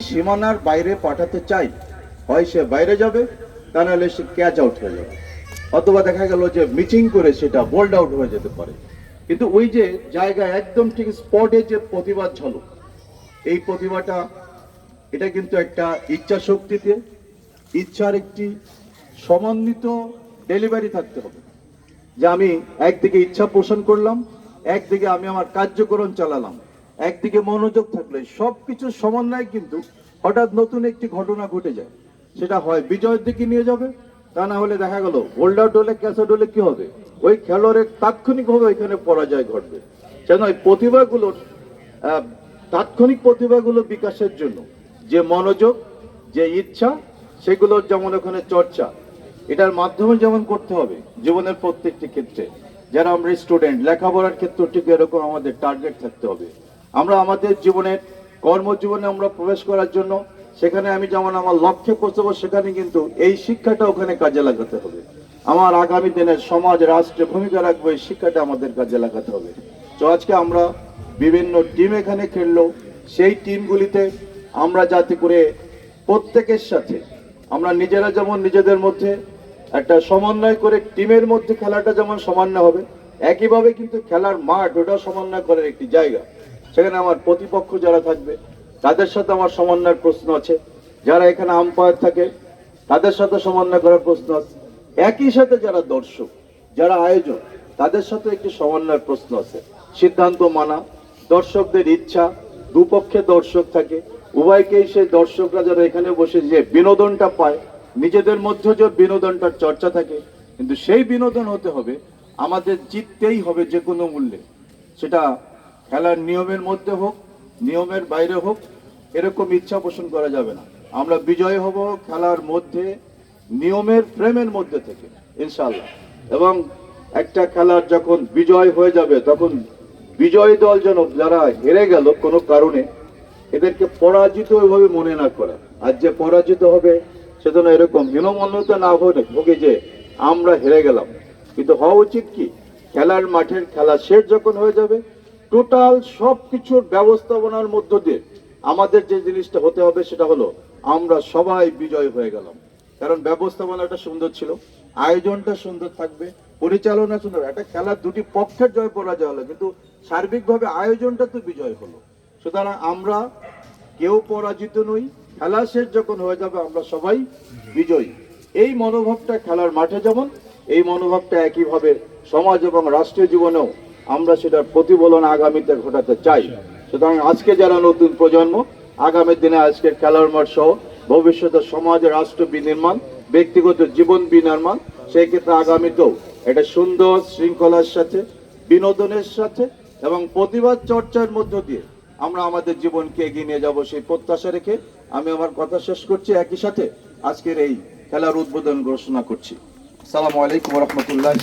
সীমানার বাইরে পাঠাতে চাই, হয় সে বাইরে যাবে, তা নাহলে সে ক্যাচ আউট হয়ে যাবে। অথবা দেখা গেল যে মিচিং করে সেটা বোল্ড আউট হয়ে যেতে পারে। কিন্তু ওই যে জায়গা একদম ঠিক স্পটে যে প্রতিবাদ ঝলক, এই প্রতিভাটা, এটা কিন্তু একটা ইচ্ছা শক্তিতে, ইচ্ছার একটি সমন্বিত ডেলিভারি থাকতে হবে। যে আমি একদিকে ইচ্ছা পোষণ করলাম, একদিকে আমি আমার কার্যক্রম চালালাম। একদিকে মনোযোগ থাকলে সব কিছুর সমন্বয় কিন্তু হঠাৎ নতুন একটি ঘটনা ঘটে যায়। সেটা হয় বিজয়ের দিকে নিয়ে যাবে, তা না হলে দেখা গেল হোল্ড আউট হলে ক্যাসেট হলে কি হবে? ওই খেলোয়াড়ের তাৎক্ষণিকভাবে এখানে পরাজয় ঘটবে। যেন ওই প্রতিভাগুলোর তাৎক্ষণিক প্রতিভাগুলো বিকাশের জন্য যে মনোযোগ, যে ইচ্ছা, সেগুলোর যেমন ওখানে চর্চা, এটার মাধ্যমে যেমন করতে হবে জীবনের প্রত্যেকটি ক্ষেত্রে। যারা আমরা স্টুডেন্ট লেখাপড়ার ক্ষেত্রে ঠিক এরকম আমাদের টার্গেট থাকতে হবে। আমরা আমাদের জীবনের কর্মজীবনে আমরা প্রবেশ করার জন্য সেখানে আমি যেমন আমার লক্ষ্যে পৌঁছবো, সেখানে কিন্তু এই শিক্ষাটা ওখানে কাজে লাগাতে হবে। আমার আগামী দিনের সমাজ, রাষ্ট্রে ভূমিকা রাখব, এই শিক্ষাটা আমাদের কাজে লাগাতে হবে। তো আজকে আমরা বিভিন্ন টিম এখানে খেললো। সেই টিমগুলিতে আমরা যাতে করে প্রত্যেকের সাথে, আমরা নিজেরা যেমন নিজেদের মধ্যে একটা সমন্বয় করে টিমের মধ্যে খেলাটা যেমন সমন্বয় হবে, একইভাবে কিন্তু খেলার মাঠ ওটাও সমন্বয় করার একটি জায়গা। সেখানে আমার প্রতিপক্ষ যারা থাকবে, তাদের সাথে আমার সমন্বয়ের প্রশ্ন আছে। যারা এখানে আম্পায়ার থাকে, তাদের সাথে সমন্বয় করার প্রশ্ন আছে। একই সাথে যারা দর্শক, যারা আয়োজক, তাদের সাথে একটি সমন্বয়ের প্রশ্ন আছে। সিদ্ধান্ত মানা, দর্শকদের ইচ্ছা দুপক্ষে দর্শক থাকে, উভয়কেই সেই দর্শকরা যারা এখানে বসে যে বিনোদনটা পায়, নিজেদের মধ্যে যে বিনোদনটার চর্চা থাকে, কিন্তু সেই বিনোদন হতে হবে, আমাদের জিততেই হবে যে কোনো মূল্যে। সেটা খেলার নিয়মের মধ্যে হোক, নিয়মের বাইরে হোক, এরকম ইচ্ছা পোষণ করা যাবে না। আমরা বিজয় হব খেলার মধ্যে, নিয়মের ফ্রেমের মধ্যে থেকে ইনশাল্লাহ এবং একটা খেলার যখন বিজয় হয়ে যাবে, তখন বিজয় দল যেন যারা হেরে গেল কোনো কারণে, এদেরকে পরাজিত ওইভাবে মনে না করা। আর যে পরাজিত হবে সেজন্য এরকম হীনমন্যতা না হলে ভোগে যে আমরা হেরে গেলাম। কিন্তু হওয়া উচিত কি? খেলার মাঠের খেলা শেষ যখন হয়ে যাবে টোটাল সব কিছুর ব্যবস্থাপনার মধ্য দিয়ে আমাদের যে জিনিসটা হতে হবে সেটা হলো, আমরা সবাই বিজয় হয়ে গেলাম। কারণ ব্যবস্থাপনাটা সুন্দর ছিল, আয়োজনটা সুন্দর থাকবে, পরিচালনা সুন্দর। একটা খেলার দুটি পক্ষের জয় পরাজয় হলো, কিন্তু সার্বিকভাবে আয়োজনটা তো বিজয় হলো। সুতরাং আমরা কেউ পরাজিত নই, খেলা শেষ যখন হয়ে যাবে, আমরা সবাই বিজয়ী। এই মনোভাবটা খেলার মাঠে যেমন, এই মনোভাবটা একইভাবে সমাজ এবং রাষ্ট্রীয় জীবনেও আমরা সেটার প্রতিফলন আগামীতে ঘটাতে চাই। সুতরাং আজকে যারা নতুন প্রজন্ম, আগামী দিনে আজকের খেলার মাঠ সহ ভবিষ্যতে সমাজ, রাষ্ট্র বিনির্মাণ, ব্যক্তিগত জীবন বিনির্মাণ, সেই ক্ষেত্রে আগামীতেও একটা সুন্দর শৃঙ্খলার সাথে, বিনোদনের সাথে এবং প্রতিবাদ চর্চার মধ্য দিয়ে আমরা আমাদের জীবনকে এগিয়ে নিয়ে যাব সেই প্রত্যাশা রেখে আমি আমার কথা শেষ করছি। একই সাথে আজকের এই খেলার উদ্বোধন ঘোষণা করছি। সালামু আলাইকুম রহমতুল্লাহ